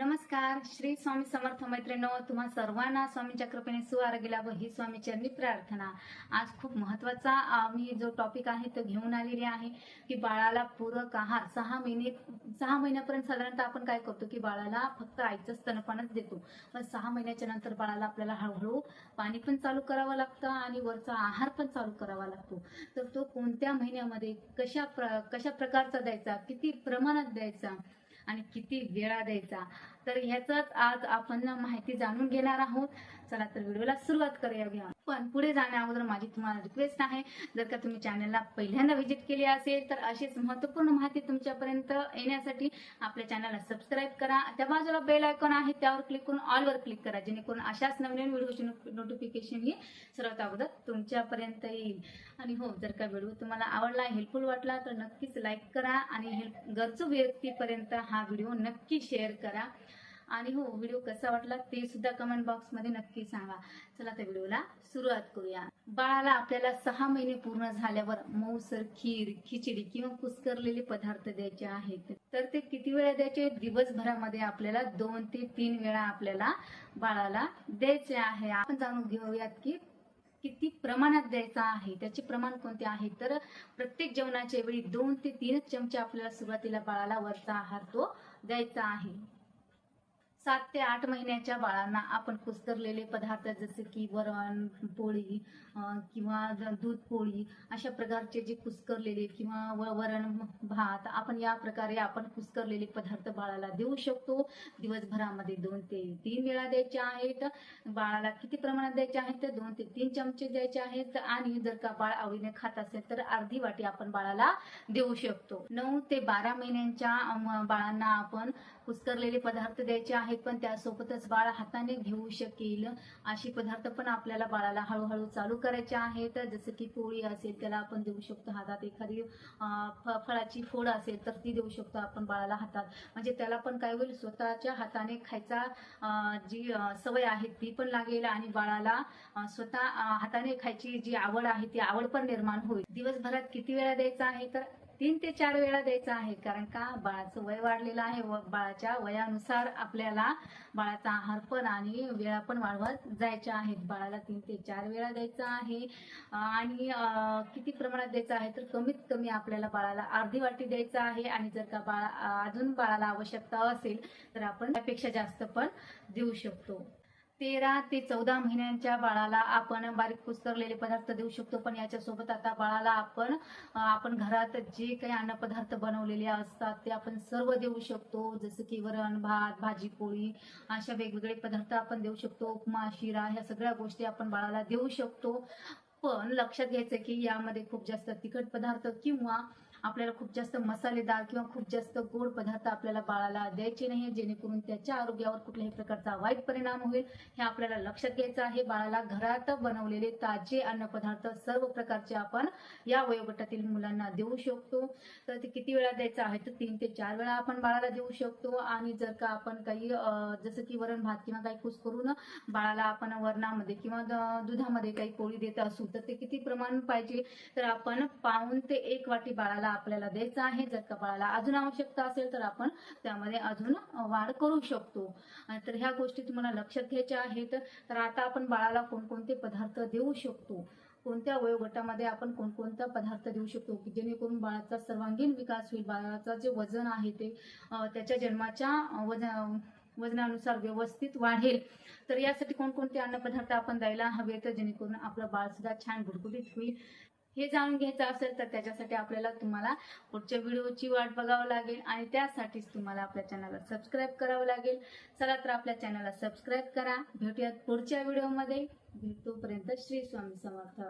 नमस्कार. श्री स्वामी समर्थ मैत्रिणो तुम्हा सर्वांना स्वामींच्या कृपेने सुआरोग्य लाभ ही स्वामी चरणी प्रार्थना. आज खूप महत्त्वाचा मी जो टॉपिक आहे तो घेऊन आलेली आहे की बाळाला पूरक आहार. सहा महिने सहा महिन्यापर्यंत साधारणतः आपण काय करतो की बाळाला फक्त आईचं स्तनपानच देतो. पण सहा महिन्याच्या नंतर बाळाला आपल्याला हळूहळू पाणी पण चालू करावं लागतं आणि वरचा आहार पण चालू करावा लागतो. तर तो कोणत्या महिन्यामध्ये कशा प्र कशा प्रकारचा द्यायचा किती प्रमाणात द्यायचा आणि किती वेळा द्यायचा? तर ह्याचाच आज आपण माहिती जाणून घेणार आहोत. चला तर व्हिडिओला सुरुवात करूया घ्या पण पुढे जाण्या अगोदर माझी तुम्हाला रिक्वेस्ट आहे. जर का तुम्ही चॅनलला पहिल्यांदा व्हिजिट केली असेल तर अशीच महत्त्वपूर्ण माहिती तुमच्यापर्यंत येण्यासाठी आपल्या चॅनलला सबस्क्राईब करा. त्या बाजूला बेल आयकॉन आहे त्यावर क्लिक करून ऑलवर क्लिक करा. जेणेकरून अशाच नवीन व्हिडिओची नोटिफिकेशन ही सर्वात अगोदर तुमच्यापर्यंत येईल. आणि हो जर का व्हिडिओ तुम्हाला आवडला हेल्पफुल वाटला तर नक्कीच लाईक करा. आणि हेल्प गरजू व्यक्तीपर्यंत हा व्हिडिओ नक्की शेअर करा. आणि हो व्हिडिओ कसा वाटला ते सुद्धा कमेंट बॉक्समध्ये नक्की सांगा. चला तर व्हिडिओला सुरुवात करूया. बाळाला आपल्याला सहा महिने पूर्ण झाल्यावर मऊसर खीर खिचडी किंवा कुस्करलेले पदार्थ द्यायचे आहेत. तर ते किती वेळा द्यायचे? दिवसभरामध्ये आपल्याला दोन ते तीन वेळा आपल्याला बाळाला द्यायचे आहे. आपण जाणून घेऊयात की किती प्रमाणात द्यायचा आहे. त्याचे प्रमाण कोणते आहे? तर प्रत्येक जेवणाच्या वेळी दोन ते तीनच चमचे आपल्याला सुरुवातीला बाळाला वरचा आहार तो द्यायचा आहे. सात ते आठ महिन्याच्या बाळांना आपण कुस्करलेले पदार्थ जसे की वरण पोळी किंवा दूध पोळी अशा प्रकारचे जे कुस्करलेले किंवा वरण भात आपण या प्रकारे आपण कुस्करलेले पदार्थ बाळाला देऊ शकतो. दिवसभरामध्ये दोन ते तीन वेळा द्यायचे आहेत. बाळाला किती प्रमाणात द्यायचे आहेत तर दोन ते तीन चमचे द्यायचे आहेत. आणि जर का बाळ आवडीने खात असेल तर अर्धी वाटी आपण बाळाला देऊ शकतो. नऊ ते बारा महिन्यांच्या बाळांना आपण कुस्करलेले पदार्थ द्यायचे आहेत पण त्यासोबतच बाळ हाताने घेऊ शकेल असे पदार्थ पण आपल्याला बाळाला हळूहळू चालू करायचे आहेत. जसं की पोळी असेल त्याला आपण देऊ शकतो हातात एखादी फ- फळाची फोड असेल तर ती देऊ शकतो आपण बाळाला हातात. म्हणजे त्याला पण काय होईल स्वतःच्या हाताने खायचा जी सवय आहे ती पण लागेल आणि बाळाला स्वतः हाताने खायची जी आवड आहे ती आवड पण निर्माण होईल. दिवसभरात किती वेळा द्यायचा आहे तर तीन ते चार वेळा द्यायचा आहे. कारण का? बाळाचं वय वाढलेलं आहे. व बाळाच्या वयानुसार आपल्याला बाळाचा आहार पण आणि वेळा पण वाढवत जायच्या आहेत बाळाला तीन ते चार वेळा द्यायचा आहे. आणि किती प्रमाणात द्यायचं आहे? तर कमीत कमी आपल्याला बाळाला अर्धी वाटी द्यायचं आहे. आणि जर का बाळा अजून बाळाला आवश्यकता असेल तर आपण त्यापेक्षा जास्त पण देऊ शकतो. तेरा ते चौदा महिन्यांच्या बाळाला आपण बारीक कुसरलेले पदार्थ देऊ शकतो पण याच्यासोबत आता बाळाला आपण आपण घरात जे काही अन्नपदार्थ बनवलेले असतात ते आपण सर्व देऊ शकतो जसं की वरण भात भाजी पोळी अशा वेगवेगळे पदार्थ आपण देऊ शकतो उपमा शिरा ह्या सगळ्या गोष्टी आपण बाळाला देऊ शकतो. पण लक्षात घ्यायचं की यामध्ये खूप जास्त तिखट पदार्थ किंवा आपल्याला खूप जास्त मसालेदार किंवा खूप जास्त गोड पदार्थ आपल्याला बाळाला द्यायचे नाही जेणेकरून त्याच्या आरोग्यावर कुठल्याही प्रकारचा वाईट परिणाम होईल हे आपल्याला लक्षात घ्यायचं आहे. बाळाला घरात बनवलेले ताजे अन्नपदार्थ सर्व प्रकारचे आपण या वयोगटातील मुलांना देऊ शकतो. तर ते किती वेळा द्यायचं आहे? तर तीन ते चार वेळा आपण बाळाला देऊ शकतो. आणि जर का आपण काही जसं की वरण भात किंवा काही कुस करून बाळाला आपण वरणामध्ये किंवा दुधामध्ये काही पोळी देत असू तर ते किती प्रमाण पाहिजे? तर आपण पाऊन ते एक वाटी बाळाला आपल्याला द्यायचं आहे. जर का बाळाला अजून आवश्यकता असेल तर आपण त्यामध्ये अजून वाढ करू शकतो. आणि तर ह्या गोष्टी तुम्हाला लक्षात घ्यायच्या आहेत. तर आता आपण बाळाला कोणकोणते पदार्थ देऊ शकतो? कोणत्या वयोगटामध्ये आपण कोणकोणता पदार्थ देऊ शकतो? की जेणेकरून बाळाचा सर्वांगीण विकास होईल बाळाचा जे वजन आहे ते त्याच्या जन्माच्या वजन वजनानुसार व्यवस्थित वाढेल. तर यासाठी कोणकोणते अन्नपदार्थ आपण द्यायला हवे? तर जेणेकरून आपलं बाळ सुद्धा छान गुडगुडीत होईल. हे जाणून घ्यायचं असेल तर त्याच्यासाठी आपल्याला तुम्हाला पुढच्या व्हिडिओची वाट बघावं लागेल आणि त्यासाठीच तुम्हाला आपल्या चॅनलला सबस्क्राईब करावं लागेल. चला तर आपल्या चॅनलला सबस्क्राईब करा. भेटूयात पुढच्या व्हिडिओमध्ये. भेटतोपर्यंत श्री स्वामी समर्थ.